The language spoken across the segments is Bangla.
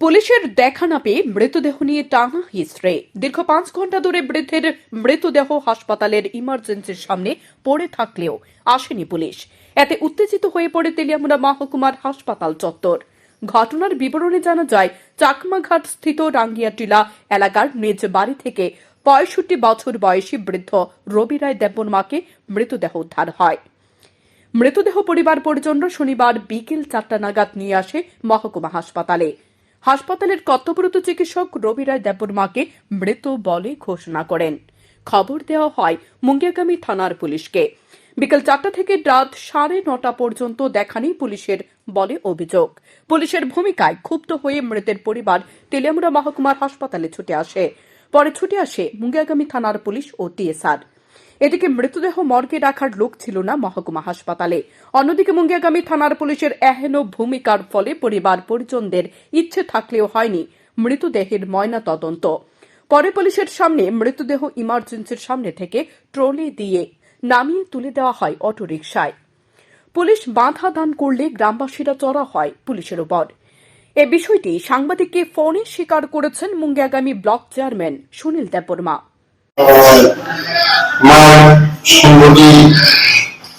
পুলিশের দেখা না পেয়ে মৃতদেহ নিয়ে টানা হিস্ট্রে। দীর্ঘ পাঁচ ঘণ্টা ধরে বৃদ্ধের মৃতদেহ হাসপাতালের ইমার্জেন্সির সামনে পড়ে থাকলেও আসেনি পুলিশ। এতে উত্তেজিত হয়ে পড়ে তেলিয়ামুড়া মহকুমার হাসপাতাল চত্বর। ঘটনার বিবরণে জানা যায়, চাকমাঘাট স্থিত রাঙ্গিয়াটিলা এলাকার নিজ বাড়ি থেকে পঁয়ষট্টি বছর বয়সী বৃদ্ধ রবি রায় দেববর্মাকে মৃতদেহ উদ্ধার হয়। মৃতদেহ পরিবার পরিজনরা শনিবার বিকেল চারটা নাগাদ নিয়ে আসে মহকুমা হাসপাতালে। হাসপাতালের কর্তব্যরত চিকিৎসক রবি রায় দেববর্মাকে মৃত বলে ঘোষণা করেন। খবর দেওয়া হয় মুঙ্গিয়াগামী থানার পুলিশকে। বিকেল চারটা থেকে রাত সাড়ে নটা পর্যন্ত দেখানি পুলিশের বলে অভিযোগ। পুলিশের ভূমিকায় ক্ষুব্ধ হয়ে মৃতের পরিবার তেলিয়ামুড়া মহকুমার হাসপাতালে ছুটে আসে। পরে ছুটে আসে মুঙ্গিয়াগামী থানার পুলিশ ও টিএসআর। এদিকে মৃতদেহ মর্গে রাখার লোক ছিল না মহকুমা হাসপাতালে। অন্যদিকে মুঙ্গিয়াগামী থানার পুলিশের এহেন ভূমিকার ফলে পরিবার পরিজনদের ইচ্ছে থাকলেও হয়নি মৃতদেহের ময়না তদন্ত। পরে পুলিশের সামনে মৃতদেহ ইমার্জেন্সির সামনে থেকে ট্রলি দিয়ে নামিয়ে তুলে দেওয়া হয় অটোরিকশায়। পুলিশ বাধা দান করলে গ্রামবাসীরা চড়া হয় পুলিশের উপর। এ বিষয়টি সাংবাদিককে ফোনে স্বীকার করেছেন মুঙ্গিয়াগামী ব্লক চেয়ারম্যান সুনীল দেববর্মা। সম্প্রতি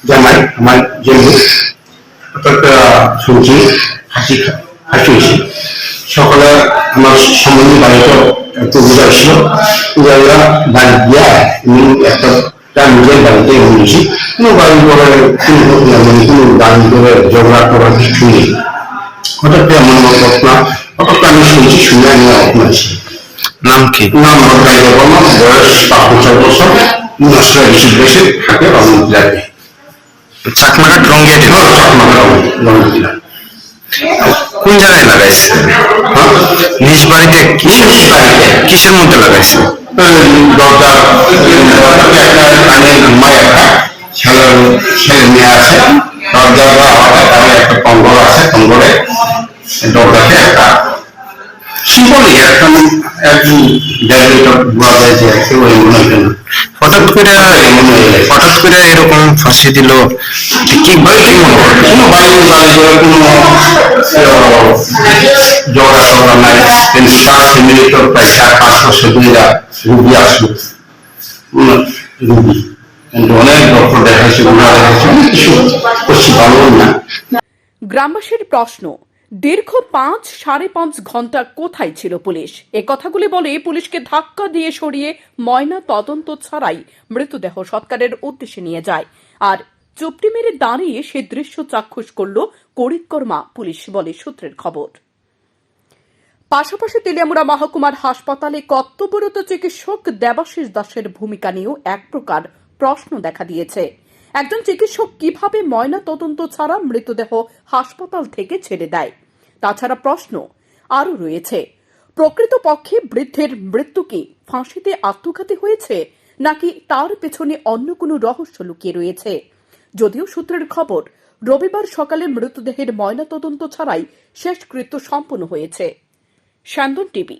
জামাই, আমার অর্থাৎ শুনছি, হাসি হাসি সকালে আমার সম্বন্ধে বাড়িতে একটু পূজা ছিল পূজারা বাড়ি আমি একটা নিজের বাড়িতে বলেছি কোনো বাড়ি করে মানে কোনো বাড়ি করে ঝগড়া করার কিছু নেই। হঠাৎ আমার মনে ঘটনা হঠাৎ আমি শুনছি, শুনে আমি আপনার নাম কি? নাম বয়স পাঁচ বছর নষ্ট বেশি থাকে লাগে চাকমাঘাট রঙ্গিয়া দিল কোন জায়গায় লাগাইছে? নিজ বাড়িতে কিসের কিসের মধ্যে লাগাইছে? ছেলে মেয়ে আছে দরজা হয় একটা কম্বল আছে কম্বলে দরজাতে একটা সিম্পলই একটা একজন ডেলিটা বলা যায় যে মনে হয় না হঠাৎ করে হঠাৎ করে এরকম ফাঁসি দিল। কি কি মনে হয় কোনো বাড়ি কোনো নাই কিন্তু তার ফ্যামিলি তো প্রায় চার পাঁচ বছর ধরে রুগী আসলো উম, রুগী কিন্তু অনেক ডক্টর দেখাইছে ওনারা দেখাইছে অনেক কিছু করছি ভালো না গ্রামবাসীর প্রশ্ন দীর্ঘ পাঁচ, সাড়ে পাঁচ ঘণ্টা কোথায় ছিল পুলিশ? এ কথাগুলি বলে পুলিশকে ধাক্কা দিয়ে সরিয়ে ময়না তদন্ত ছাড়াই মৃতদেহ সৎকারের উদ্দেশ্যে নিয়ে যায়। আর চুপটি মেরে দাঁড়িয়ে সে দৃশ্য চাক্ষুষ করল করিকর্মা পুলিশ বলে সূত্রের খবর। পাশাপাশি তেলিয়ামুড়া মহকুমার হাসপাতালে কর্তব্যরত চিকিৎসক দেবাশিস দাসের ভূমিকা নিয়েও এক প্রকার প্রশ্ন দেখা দিয়েছে। একজন চিকিৎসক কীভাবে ময়না তদন্ত ছাড়া মৃতদেহ হাসপাতাল থেকে ছেড়ে দেয়? তাছাড়া প্রশ্ন আরও রয়েছে, প্রকৃতপক্ষে বৃদ্ধের মৃত্যু কি ফাঁসিতে আত্মঘাতী হয়েছে, নাকি তার পেছনে অন্য কোনো রহস্য লুকিয়ে রয়েছে? যদিও সূত্রের খবর, রবিবার সকালে মৃতদেহের ময়নাতদন্ত ছাড়াই শেষকৃত্য সম্পন্ন হয়েছে। স্যান্দন টিভি